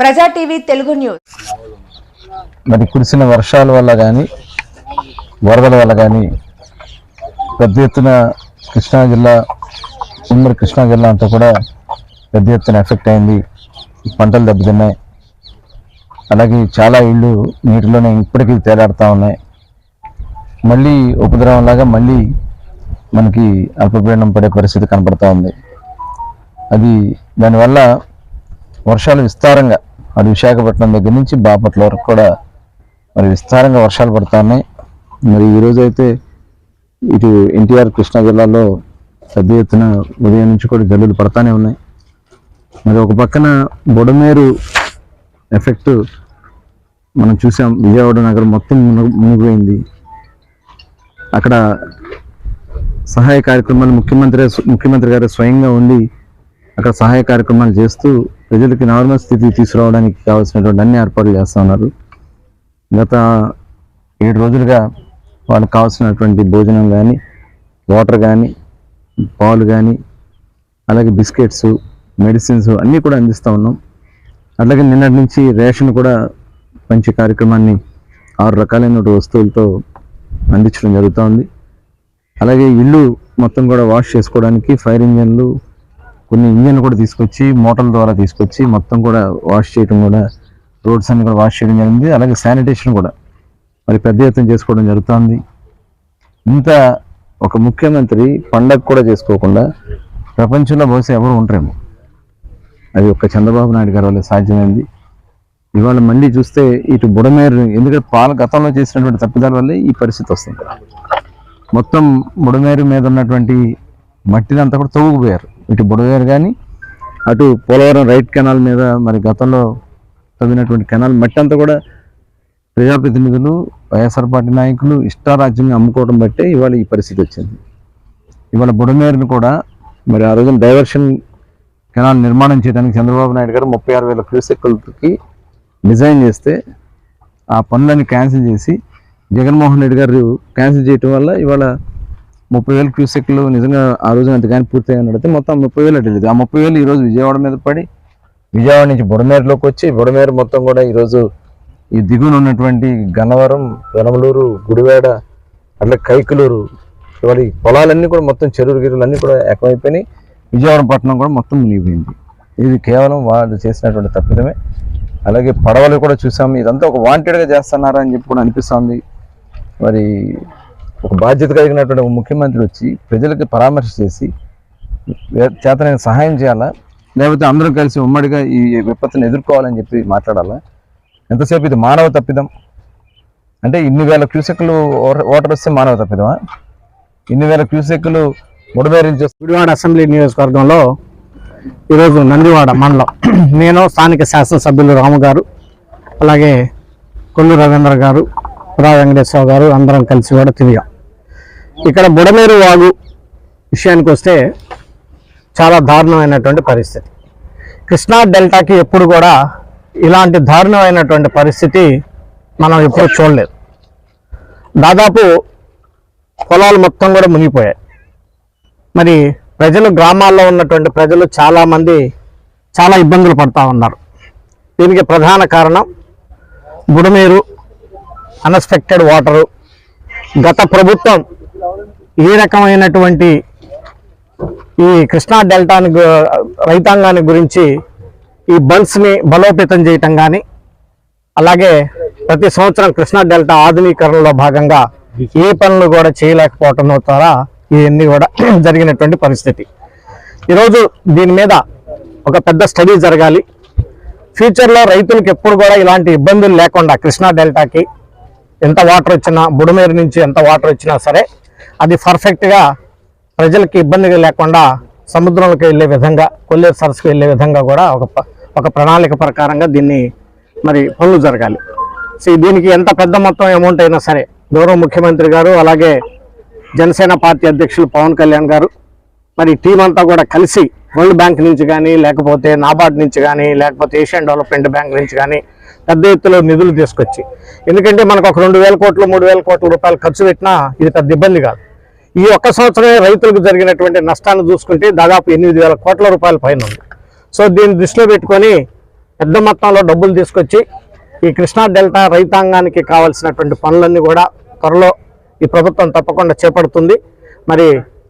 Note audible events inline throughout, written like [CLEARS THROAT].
ప్రజా TV Telugu news. మరి కురిసిన వర్షాల వల్ల కానీ వరదల వల్ల కానీ పెద్ద ఎత్తున కృష్ణా జిల్లా ఉమ్మడి కృష్ణా జిల్లా అంతా కూడా పెద్ద ఎత్తున ఎఫెక్ట్ అయింది. పంటలు దెబ్బతిన్నాయి. అలాగే చాలా ఇళ్ళు నీటిలోనే ఇప్పటికీ తేలాడుతూ ఉన్నాయి. మళ్ళీ ఉపద్రవంలాగా మళ్ళీ మనకి అల్పపీడనం పడే పరిస్థితి కనపడుతూ ఉంది. అది దానివల్ల వర్షాలు విస్తారంగా మరి విశాఖపట్నం దగ్గర నుంచి బాపట్ల వరకు కూడా మరి విస్తారంగా వర్షాలు పడుతున్నాయి. మరి ఈరోజు అయితే ఇటు ఎన్టీఆర్ కృష్ణా జిల్లాలో పెద్ద ఎత్తున ఉదయం నుంచి కూడా జల్లులు పడతానే ఉన్నాయి. మరి ఒక పక్కన బుడమేరు ఎఫెక్ట్ మనం చూసాం. విజయవాడ నగరం మొత్తం మునిగి- మునిగిపోయింది. అక్కడ సహాయ కార్యక్రమాలు ముఖ్యమంత్రి ముఖ్యమంత్రి గారు స్వయంగా ఉండి అక్కడ సహాయ కార్యక్రమాలు చేస్తూ ప్రజలకి నార్మల్ స్థితి తీసుకురావడానికి కావాల్సినటువంటి అన్ని ఏర్పాట్లు చేస్తూ ఉన్నారు. గత ఏడు రోజులుగా వాళ్ళకి కావాల్సినటువంటి భోజనం కానీ వాటర్ కానీ పాలు కానీ అలాగే బిస్కెట్స్ మెడిసిన్స్ అన్నీ కూడా అందిస్తూ ఉన్నాం. అట్లాగే నిన్నటి నుంచి రేషన్ కూడా మంచి కార్యక్రమాన్ని ఆరు రకాలైన వస్తువులతో అందించడం జరుగుతూ ఉంది. అలాగే ఇల్లు మొత్తం కూడా వాష్ చేసుకోవడానికి ఫైర్ ఇంజన్లు కొన్ని ఇంజన్ కూడా తీసుకొచ్చి మోటార్ల ద్వారా తీసుకొచ్చి మొత్తం కూడా వాష్ చేయడం కూడా రోడ్స్ అన్ని కూడా వాష్ చేయడం జరిగింది. అలాగే శానిటేషన్ కూడా మరి పెద్ద ఎత్తున చేసుకోవడం జరుగుతుంది. ఇంత ఒక ముఖ్యమంత్రి పండగ కూడా చేసుకోకుండా ప్రపంచంలో బహుశా ఎవరు ఉండరేమో. అది ఒక్క చంద్రబాబు నాయుడు గారి వల్ల సాధ్యమైంది. ఇవాళ మళ్ళీ చూస్తే ఇటు బుడమేరు ఎందుకంటే పాల గతంలో చేసినటువంటి తప్పిదాల వల్లే ఈ పరిస్థితి వస్తుంది. మొత్తం బుడమేరు మీద ఉన్నటువంటి మట్టిని అంతా కూడా తవ్వుకుపోయారు. ఇటు బుడమేరు కానీ అటు పోలవరం రైట్ కెనాల్ మీద మరి గతంలో తవ్వినటువంటి కెనాల్ మట్టి అంతా కూడా ప్రజాప్రతినిధులు వైఎస్ఆర్ పార్టీ నాయకులు ఇష్టారాజ్యంగా అమ్ముకోవడం బట్టే ఇవాళ ఈ పరిస్థితి వచ్చింది. ఇవాళ బుడమేరుని కూడా మరి ఆ రోజున డైవర్షన్ కెనాల్ నిర్మాణం చేయడానికి చంద్రబాబు నాయుడు గారు ముప్పై ఆరు వేల క్యూసెక్కులకి డిజైన్ చేస్తే ఆ పనులన్నీ క్యాన్సిల్ చేసి జగన్మోహన్ రెడ్డి గారు క్యాన్సిల్ చేయటం వల్ల ఇవాళ ముప్పై వేల క్యూసెక్లు నిజంగా ఆ రోజున అంత కానీ పూర్తయి నడితే మొత్తం ముప్పై వేలు అటు ఆ ముప్పై వేలు ఈరోజు విజయవాడ మీద పడి విజయవాడ నుంచి బుడమేరులోకి వచ్చి బుడమేరు మొత్తం కూడా ఈరోజు ఈ దిగువన ఉన్నటువంటి గన్నవరం వెనమలూరు గుడివేడ అట్లా కైకలూరు ఇవాళ పొలాలన్నీ కూడా మొత్తం చెరువులు గిరువులు అన్నీ కూడా ఎక్కువైపోయినాయి విజయవాడ పట్టణం కూడా మొత్తం మునిగిపోయింది. ఇది కేవలం వాళ్ళు చేసినటువంటి తప్పిదమే. అలాగే పడవలు కూడా చూసాము. ఇదంతా ఒక వాంటెడ్గా చేస్తున్నారా అని చెప్పి కూడా అనిపిస్తుంది. మరి ఒక బాధ్యత కలిగినటువంటి ఒక ముఖ్యమంత్రి వచ్చి ప్రజలకు పరామర్శ చేసి వే- చేతనైన సహాయం చేయాలా? లేకపోతే అందరం కలిసి ఉమ్మడిగా ఈ విపత్తును ఎదుర్కోవాలని చెప్పి మాట్లాడాలా? ఎంతసేపు ఇది మానవ తప్పిదం? అంటే ఇన్ని వేల క్యూసెక్లు ఓటర్ వస్తే మానవ తప్పిదమా? ఇన్ని వేల క్యూసెక్లు ముడబేరించి గుడివాడ అసెంబ్లీ నియోజకవర్గంలో ఈరోజు నందివాడ మండలం. నేను స్థానిక శాసనసభ్యులు రాము గారు అలాగే కొల్లు రవీంద్ర గారు రా వెంకటేశ్వర గారు అందరం కలిసి కూడా తిరిగాం. ఇక్కడ బుడమేరు వాగు విషయానికి వస్తే చాలా దారుణమైనటువంటి పరిస్థితి. కృష్ణా డెల్టాకి ఎప్పుడు కూడా ఇలాంటి దారుణమైనటువంటి పరిస్థితి మనం ఎప్పుడు చూడలేదు. దాదాపు పొలాలు మొత్తం కూడా మునిగిపోయాయి. మరి ప్రజలు గ్రామాల్లో ఉన్నటువంటి ప్రజలు చాలామంది చాలా ఇబ్బందులు పడతా ఉన్నారు. దీనికి ప్రధాన కారణం బుడమేరు అన్ఎక్స్పెక్టెడ్ వాటరు. గత ప్రభుత్వం ఏ రకమైనటువంటి ఈ కృష్ణా డెల్టాని గు- రైతాంగాన్ని గురించి ఈ బండ్స్ని బలోపేతం చేయటం కానీ అలాగే ప్రతి సంవత్సరం కృష్ణా డెల్టా ఆధునీకరణలో భాగంగా ఏ పనులు కూడా చేయలేకపోవటం ద్వారా ఇవన్నీ కూడా [CLEARS THROAT] జరిగినటువంటి పరిస్థితి. ఈరోజు దీని మీద ఒక పెద్ద స్టడీ జరగాలి. ఫ్యూచర్లో రైతులకు ఎప్పుడు కూడా ఇలాంటి ఇబ్బందులు లేకుండా కృష్ణా డెల్టాకి ఎంత వాటర్ వచ్చినా బుడమేరు నుంచి ఎంత వాటర్ వచ్చినా సరే అది పర్ఫెక్ట్గా ప్రజలకి ఇబ్బంది లేకుండా సముద్రంలోకి వెళ్ళే విధంగా కొల్లేరు సరస్సుకు వెళ్ళే విధంగా కూడా ఒక ఒక ప్రణాళిక ప్రకారంగా దీన్ని మరి పనులు జరగాలి. సో దీనికి ఎంత పెద్ద మొత్తం అమౌంట్ అయినా సరే గౌరవ ముఖ్యమంత్రి గారు అలాగే జనసేన పార్టీ అధ్యక్షులు పవన్ కళ్యాణ్ గారు మరి టీం అంతా కూడా కలిసి వరల్డ్ బ్యాంక్ నుంచి కానీ లేకపోతే నాబార్డ్ నుంచి కానీ లేకపోతే ఏషియన్ డెవలప్మెంట్ బ్యాంక్ నుంచి కానీ పెద్ద ఎత్తులో నిధులు తీసుకొచ్చి ఎందుకంటే మనకు ఒక రెండు వేల కోట్లు మూడు వేల కోట్ల రూపాయలు ఖర్చు పెట్టినా ఇది పెద్ద ఇబ్బంది కాదు. ఈ ఒక్క సంవత్సరమే రైతులకు జరిగినటువంటి నష్టాన్ని చూసుకుంటే దాదాపు ఎనిమిది వేల కోట్ల రూపాయల పైన ఉంది. సో దీన్ని దృష్టిలో పెట్టుకొని పెద్ద మొత్తంలో డబ్బులు తీసుకొచ్చి ఈ కృష్ణా డెల్టా రైతాంగానికి కావాల్సినటువంటి పనులన్నీ కూడా త్వరలో ఈ ప్రభుత్వం తప్పకుండా చేపడుతుంది. మరి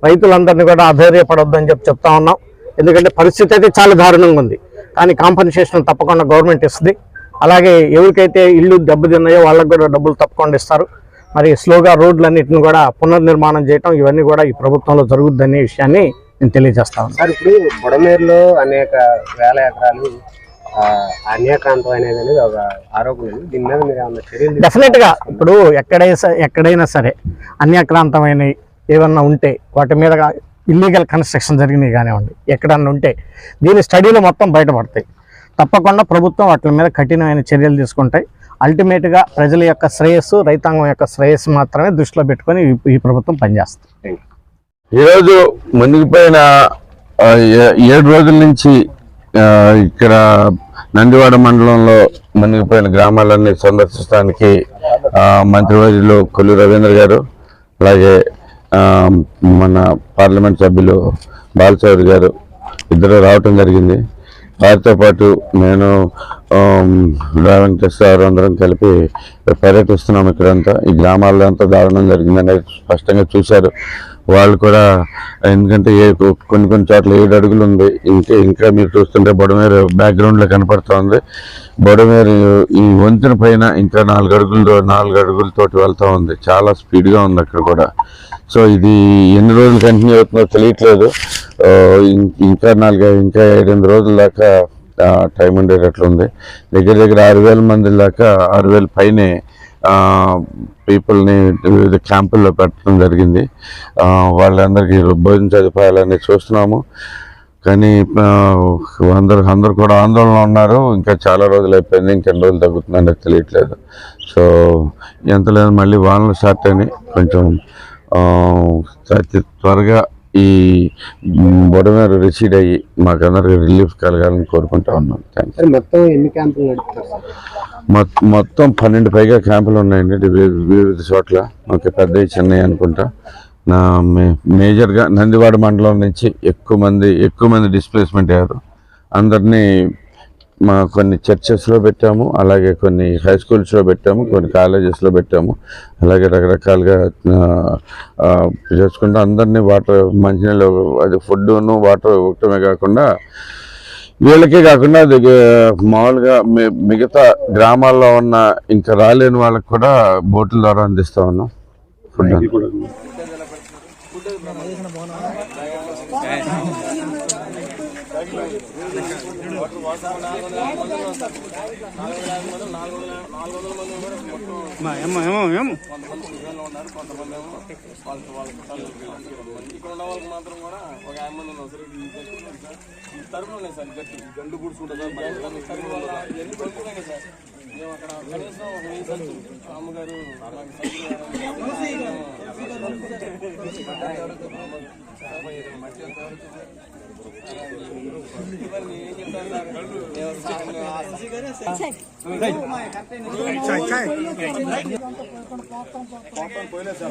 రైతులందరినీ కూడా అధైర్యపడొద్దని చెప్పి చెప్తా ఉన్నాం. ఎందుకంటే పరిస్థితి అయితే చాలా దారుణంగా ఉంది. కానీ కాంపన్సేషన్ తప్పకుండా గవర్నమెంట్ ఇస్తుంది. అలాగే ఎవరికైతే ఇల్లు దెబ్బతిన్నాయో వాళ్ళకి కూడా డబ్బులు తప్పకుండా ఇస్తారు. మరి స్లోగా రోడ్లన్నిటిని కూడా పునర్నిర్మాణం చేయటం ఇవన్నీ కూడా ఈ ప్రభుత్వంలో జరుగుద్దనే విషయాన్ని నేను తెలియజేస్తా ఉన్నాను సార్ ఇప్పుడు బుడమేరులో అనేక వేల ఎకరాలు అనేది అనేది ఒక ఆరోపణ ఉంది. దీని మీద మీరు ఏమన్నా చర్యలు తీసుకుంటారా? డెఫినెట్గా ఇప్పుడు ఎక్కడైనా ఎక్కడైనా సరే అన్యాక్రాంతమైన ఏమన్నా ఉంటే వాటి మీద ఇల్లీగల్ కన్స్ట్రక్షన్ జరిగినాయి కానివ్వండి ఎక్కడన్నా ఉంటే దీని స్టడీలు మొత్తం బయటపడతాయి. తప్పకుండా ప్రభుత్వం వాటి మీద కఠినమైన చర్యలు తీసుకుంటాయి. అల్టిమేట్గా ప్రజల యొక్క శ్రేయస్సు రైతాంగం యొక్క శ్రేయస్సు మాత్రమే దృష్టిలో పెట్టుకొని ఈ- ప్రభుత్వం పనిచేస్తుంది. ఈరోజు మునిగిపోయిన ఏ- ఏడు రోజుల నుంచి ఇక్కడ నందివాడ మండలంలో మునిగిపోయిన గ్రామాలన్నీ సందర్శించడానికి ఆ, మంత్రివర్యులు కొల్లు రవీంద్ర గారు అలాగే మన పార్లమెంట్ సభ్యులు బాలచౌరి గారు ఇద్దరు రావటం జరిగింది. వారితో పాటు నేను డ్రైవింగ్ టెస్ట్ అందరం కలిపి పర్యటిస్తున్నాం ఇక్కడంతా. ఈ గ్రామాల్లో అంతా దారుణం జరిగిందని స్పష్టంగా చూశారు. వాళ్ళు కూడా ఎందుకంటే ఏ కొన్ని కొన్ని చోట్ల ఏడు అడుగులు ఉంది. ఇంకా ఇంకా మీరు చూస్తుంటే బొడమేరు బ్యాక్గ్రౌండ్లో కనపడుతోంది బొడమేరు ఈ వంతెన పైన ఇంకా నాలుగు అడుగులతో నాలుగు అడుగులతోటి వెళ్తూ ఉంది. చాలా స్పీడ్గా ఉంది అక్కడ కూడా. సో ఇది ఎన్ని రోజులు కంటిన్యూ అవుతుందో తెలియట్లేదు. ఇంకా నాలుగు ఇంకా ఎనిమిది రోజుల దాకా టైం ఉండేటట్లు ఉంది దగ్గర దగ్గర ఆరు వేల మంది దాకా ఆరు వేల పైనే పీపుల్ని వివిధ క్యాంపుల్లో పెట్టడం జరిగింది. వాళ్ళందరికీ భోజన సదుపాయాలని చూస్తున్నాము. కానీ అందరు అందరు కూడా ఆందోళన ఉన్నారు. ఇంకా చాలా రోజులు అయిపోయింది. ఇంకెన్ని రోజులు తగ్గుతుందని తెలియట్లేదు. సో ఎంత లేదు. మళ్ళీ వానలు స్టార్ట్ అయినాయి. కొంచెం త్వరగా ఈ బొడమేరు రిసీడ్ అయ్యి మాకందరికి రిలీఫ్ కలగాలని కోరుకుంటా సార్ మొత్తం ఎన్ని క్యాంపులు నడుపుతారు మొత్తం పన్నెండు పైగా క్యాంపులు ఉన్నాయండి. వివిధ చోట్ల. ఓకే పెద్ద చెన్నై అనుకుంటా. నా మే- మేజర్గా నందివాడ మండలం నుంచి ఎక్కువ మంది ఎక్కువ మంది డిస్ప్లేస్మెంట్ అయ్యారు. అందరినీ మా కొన్ని చర్చెస్లో పెట్టాము అలాగే కొన్ని హై స్కూల్స్లో పెట్టాము కొన్ని కాలేజెస్లో పెట్టాము. అలాగే రకరకాలుగా చేసుకుంటూ అందరినీ వాటర్ మంచినీళ్ళు అది ఫుడ్ను వాటర్ ఇవ్వటమే కాకుండా వీళ్ళకే కాకుండా మామూలుగా మిగతా గ్రామాల్లో ఉన్న ఇంకా రాలేని వాళ్ళకి కూడా బోట్ల ద్వారా అందిస్తా ఉన్నాం. Food Thank you. కొంతమంది ఏమో వాళ్ళకి వాళ్ళకి ఇక్కడ ఉన్న వాళ్ళకి మాత్రం కూడా ఒక యాభై మంది ఉన్నాం సార్ ఈ తరుపులు ఉన్నాయి సార్ గట్టి గండు కూర్చుంటుంది తరుపు వల్ల ఎన్ని పడుతున్నాయి సార్ మేము అక్కడ కనీసం ఒక వెయ్యి అమ్మగారు పాపం పోయలేదు